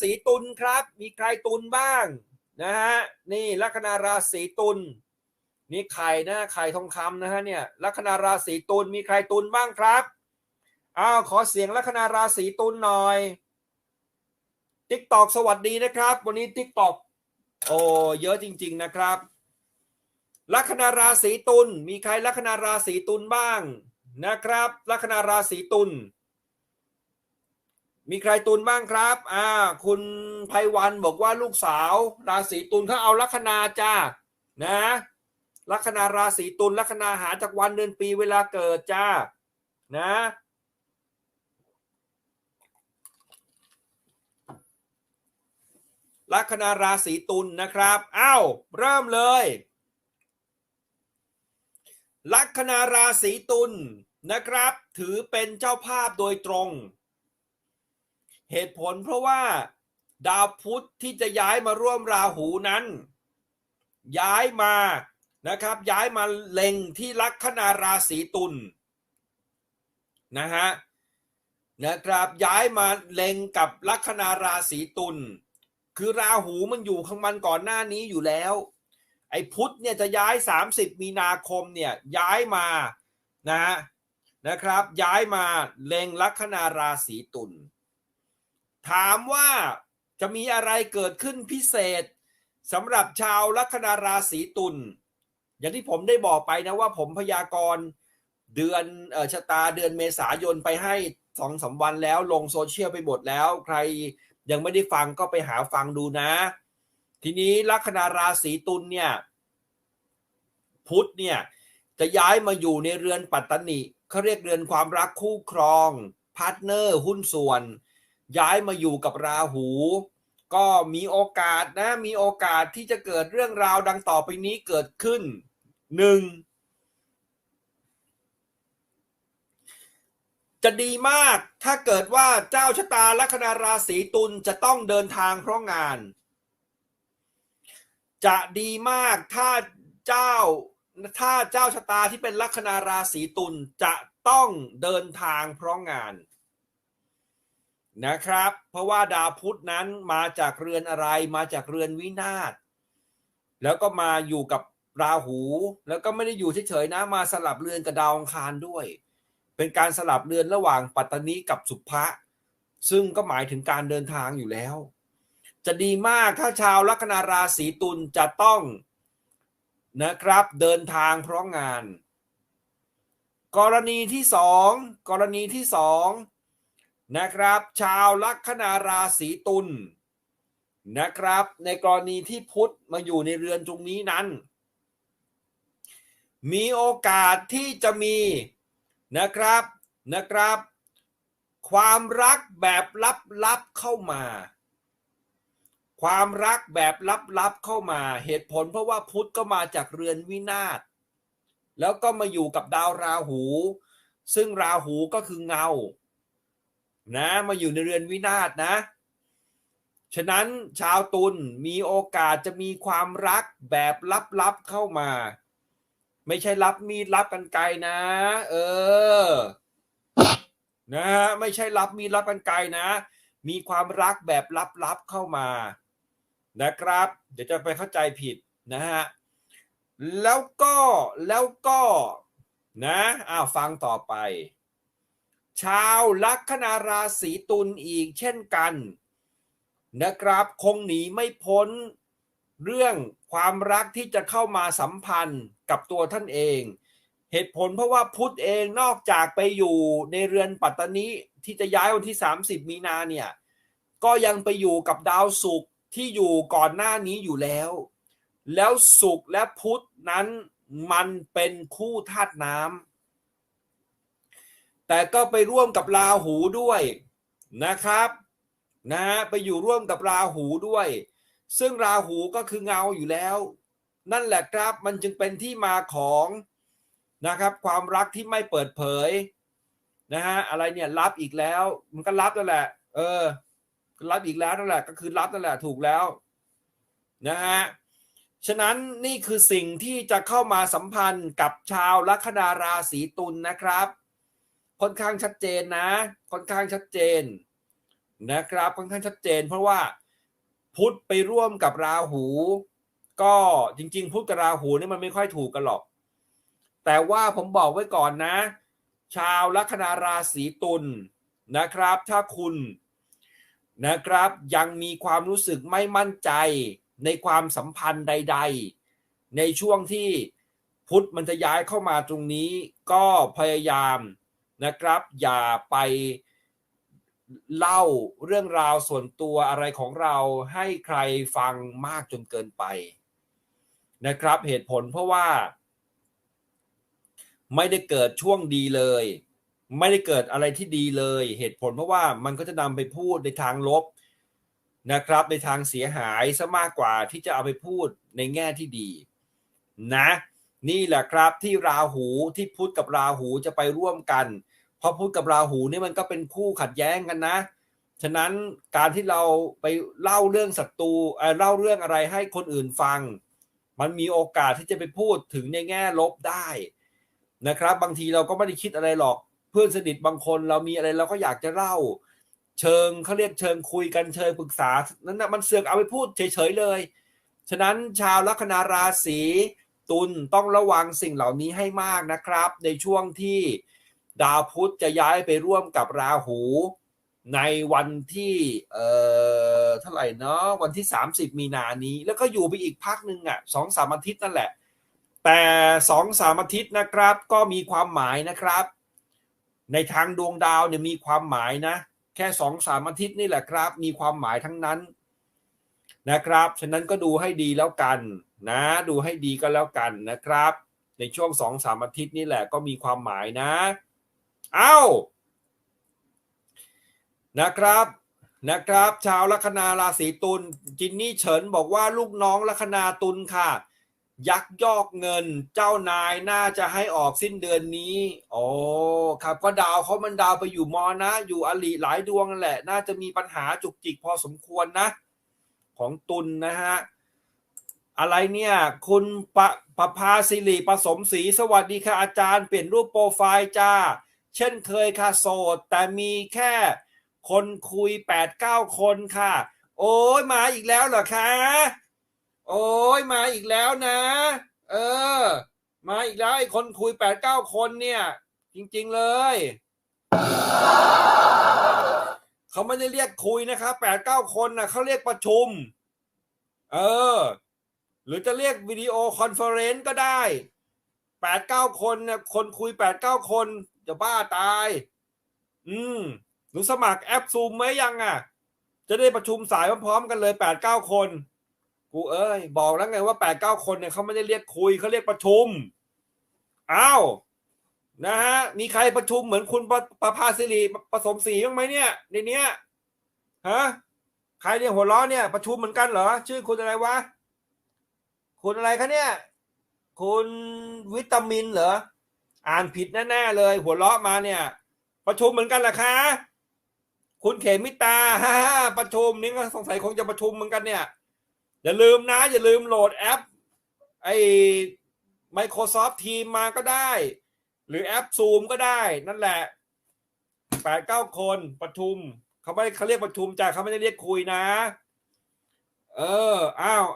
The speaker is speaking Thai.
ศีตุลครับ มีใครตุลบ้างนะฮะนี่ลัคนาราศีตุลนี่ไข่นะไข่ทองคำนะฮะเนี่ยลัคนาราศีตุลมีใครตุลบ้างครับอ้าวขอเสียงลัคนาราศีตุลหน่อยติ๊กตอกสวัสดีนะครับ วันนี้ติ๊กตอกโอ้เยอะจริง ๆนะครับลัคนาราศีตุลมีใครลัคนาราศีตุลบ้างนะครับลัคนาราศีตุล มีใครตุลบ้างครับ อ่า คุณไพวันบอกว่าลูกสาว ราศีตุลเขาเอาลัคนาจ้า นะ ลัคนาราศีตุลลัคนาหาจากวันเดือนปีเวลาเกิดจ้า นะ ลัคนาราศีตุลนะครับอ้าวเริ่มเลย ลัคนาราศีตุลนะครับ ถือเป็นเจ้าภาพโดยตรง เหตุผลเพราะว่าดาวพุธที่จะย้ายมาร่วมราหูนั้น ย้ายมานะครับย้ายมาเล็งที่ลัคนาราศีตุลนะฮะนะครับย้ายมาเล็งกับลัคนาราศีตุลคือราหูมันอยู่ข้างมันก่อนหน้านี้อยู่แล้ว ไอ้พุธเนี่ยจะย้าย 30 มีนาคมเนี่ยย้ายมานะฮะนะครับย้ายมาเล็งลัคนาราศีตุล ถามว่าจะมีอะไรเกิดขึ้นพิเศษสำหรับชาวลัคนาราศีตุลอย่างที่ผมได้บอกไปนะว่าผมพยากรณ์เดือนออชะตาเดือนเมษายนไปให้สองสาวันแล้วลงโซเชียลไปหมดแล้ว ใครยังไม่ได้ฟังก็ไปหาฟังดูนะ ทีนี้ลัคนาราศีตุลเนี่ย พุธเนี่ย จะย้ายมาอยู่ในเรือนปัตตนิเขาเรียกเรือนความรักคู่ครองพาร์ทเนอร์ หุ้นส่วน ย้ายมาอยู่กับราหู ก็มีโอกาสนะมีโอกาสที่จะเกิดเรื่องราวดังต่อไปนี้เกิดขึ้นหนึ่งจะดีมากถ้าเกิดว่าเจ้าชะตาลัคนาราศีตุลจะต้องเดินทางเพราะงาน จะดีมากถ้าเจ้าถ้าเจ้าชะตาที่เป็นลัคนาราศีตุลจะต้องเดินทางเพราะงาน นะครับ เพราะว่าดาวพุธนั้นมาจากเรือนอะไร มาจากเรือนวินาศแล้วก็มาอยู่กับราหู แล้วก็ไม่ได้อยู่เฉยๆนะ มาสลับเรือนกับดาวอังคารด้วย เป็นการสลับเรือนระหว่างปัตตานีกับสุภะซึ่งก็หมายถึงการเดินทางอยู่แล้ว จะดีมากถ้าชาวลัคนาราศีตุลจะต้องนะครับเดินทางเพราะงาน กรณีที่สองกรณีที่สอง นะครับ ชาวลัคนาราศีตุลนะครับ ในกรณีที่พุทธมาอยู่ในเรือนตรงนี้นั้น มีโอกาสที่จะมีนะครับนะครับ ความรักแบบลับๆเข้ามา ความรักแบบลับๆเข้ามา เหตุผลเพราะว่าพุทธก็มาจากเรือนวินาศแล้วก็มาอยู่กับดาวราหู ซึ่งราหูก็คือเงา นะมาอยู่ในเรือนวินาศนะ ฉะนั้นชาวตุลมีโอกาสจะมีความรักแบบลับๆเข้ามา ไม่ใช่รับมีดรับกันไกลนะ เออนะฮะไม่ใช่รับมีดรับกันไกลนะ มีความรักแบบลับๆเข้ามา นะครับ เดี๋ยวจะไปเข้าใจผิดนะฮะแล้วก็แล้วก็นะอ้าวฟังต่อไป ชาวลัคนาราศีตุลอีกเช่นกันนะครับคงหนีไม่พ้นเรื่องความรักที่จะเข้ามาสัมพันธ์กับตัวท่านเอง เหตุผลเพราะว่าพุทธเองนอกจากไปอยู่ในเรือนปัตตานีที่จะย้ายวันที่ 30 มีนาเนี่ยก็ยังไปอยู่กับดาวศุกร์ที่อยู่ก่อนหน้านี้อยู่แล้ว แล้วศุกร์และพุธนั้นมันเป็นคู่ธาตุน้ำ แต่ก็ไปร่วมกับราหูด้วยนะครับนะฮะไปอยู่ร่วมกับราหูด้วย ซึ่งราหูก็คือเงาอยู่แล้ว นั่นแหละครับมันจึงเป็นที่มาของนะครับ ความรักที่ไม่เปิดเผยนะฮะอะไรเนี่ยรับอีกแล้ว มันก็รับนั่นแหละ เออ รับอีกแล้วนั่นแหละ ก็คือรับนั่นแหละถูกแล้วนะฮะฉะนั้นนี่คือสิ่งที่จะเข้ามาสัมพันธ์กับชาวลัคนาราศีตุลนนะครับ ค่อนข้างชัดเจนนะ ค่อนข้างชัดเจนนะครับ ค่อนข้างชัดเจน เพราะว่าพุธไปร่วมกับราหู ก็จริง ๆ พุธกับราหูนี่มันไม่ค่อยถูกกันหรอก แต่ว่าผมบอกไว้ก่อนนะ ชาวลัคนาราศีตุลนะครับ ถ้าคุณนะครับยังมีความรู้สึกไม่มั่นใจในความสัมพันธ์ใด ๆ ในช่วงที่พุธมันจะย้ายเข้ามาตรงนี้ก็พยายาม นะครับ อย่าไปเล่าเรื่องราวส่วนตัวอะไรของเราให้ใครฟังมากจนเกินไป นะครับ เหตุผลเพราะว่า ไม่ได้เกิดช่วงดีเลย ไม่ได้เกิดอะไรที่ดีเลย เหตุผลเพราะว่ามันก็จะนำไปพูดในทางลบนะครับ ในทางเสียหายซะมากกว่าที่จะเอาไปพูดในแง่ที่ดี นะ นี่แหละครับที่ราหูที่พุธกับราหูจะไปร่วมกันเราะพุธกับราหูนี่มันก็เป็นคู่ขัดแย้งกันนะ ฉะนั้นการที่เราไปเล่าเรื่องศัตรูเอ่อเล่าเรื่องอะไรให้คนอื่นฟัง มันมีโอกาสที่จะไปพูดถึงในแง่ลบได้นะครับ บางทีเราก็ไม่ได้คิดอะไรหรอก เพื่อนสนิทบางคนเรามีอะไรเราก็อยากจะเล่า เชิงเขาเรียกเชิงคุยกันเชิงปรึกษา นั้นนะมันเสือกเอาไปพูดเฉยๆเลย ฉะนั้นชาวลัคนาราศีตุลต้องระวังสิ่งเหล่านี้ให้มากนะครับ ในช่วงที่ ดาวพุธจะย้ายไปร่วมกับราหู ในวันที่เอ่อเท่าไหร่เนาะวันที่ 30 มีนานี้ แล้วก็อยู่ไปอีกพักหนึ่งอะสองสามอาทิตย์นั่นแหละ แต่สองสามอาทิตย์นะครับ ก็มีความหมายนะครับ ในทางดวงดาวเนี่ยมีความหมายนะ แค่สองสามอาทิตย์นี่แหละครับ มีความหมายทั้งนั้นนะครับ ฉะนั้นก็ดูให้ดีแล้วกันนะ ดูให้ดีก็แล้วกันนะครับ ในช่วงสองสามอาทิตย์นี่แหละก็มีความหมายนะ เอ้านะครับนะครับ ชาวลัคนาราศีตุลจินนี่เฉินบอกว่าลูกน้องลัคนาตุลค่ะ ยักยอกเงินเจ้านายน่าจะให้ออกสิ้นเดือนนี้โอ้ครับก็ดาวเขามันดาวไปอยู่มอนะ อยู่อลีหลายดวงกันแหละ น่าจะมีปัญหาจุกจิกพอสมควรนะ ของตุลนะฮะอะไรเนี่ย คุณปะปะภาสิริผสมศรีสวัสดีค่ะอาจารย์เปลี่ยนรูปโปรไฟล์จ้า เช่นเคยค่ะโสด แต่มีแค่คนคุยแปดเก้าคนค่ะ โอ้ยมาอีกแล้วเหรอคะโอ้ยมาอีกแล้วนะ เออ มาอีกแล้วไอ้คนคุยแปดเก้าคนเนี่ย จริง ๆเลย เขาไม่ได้เรียกคุยนะครับแปดเก้าคนนะเขาเรียกประชุม เออ หรือจะเรียกวิดีโอคอนเฟอเรนซ์ก็ได้แปดเก้าคนเนี่ยคนคุยแปดเก้าคน จะบ้าตาย อืมหนูสมัครแอปซูมไหมยังอะ จะได้ประชุมสายพร้อมๆกันเลยแปดเก้าคน กูเอ้ย บอกแล้วไงว่าแปดเก้าคนเนี่ยเขาไม่ได้เรียกคุยเขาเรียกประชุมอ้าวนะฮะ มีใครประชุมเหมือนคุณประประภาสิริผสมสีบ้างไหมเนี่ยในเนี้ยฮะใครเนี่ยหัวล้อเนี่ย ประชุมเหมือนกันเหรอ ชื่อคุณอะไรวะ คุณอะไรคะเนี่ย คุณวิตามินเหรอ อ่านผิดแน่ๆเลย หัวเราะมาเนี่ย ประชุมเหมือนกันหรอคะ คุณเขมิตาฮ่าฮ่าประชุมนี่ก็สงสัยคงจะประชุมเหมือนกันเนี่ย อย่าลืมนะ อย่าลืมโหลดแอป ไอ้ Microsoft Team มาก็ได้ หรือแอป Zoom ก็ได้ นั่นแหละแปดเก้าคนประชุมเขาไม่เขาเรียกประชุมจ้ะเขาไม่ได้เรียกคุยนะ เอออ้าว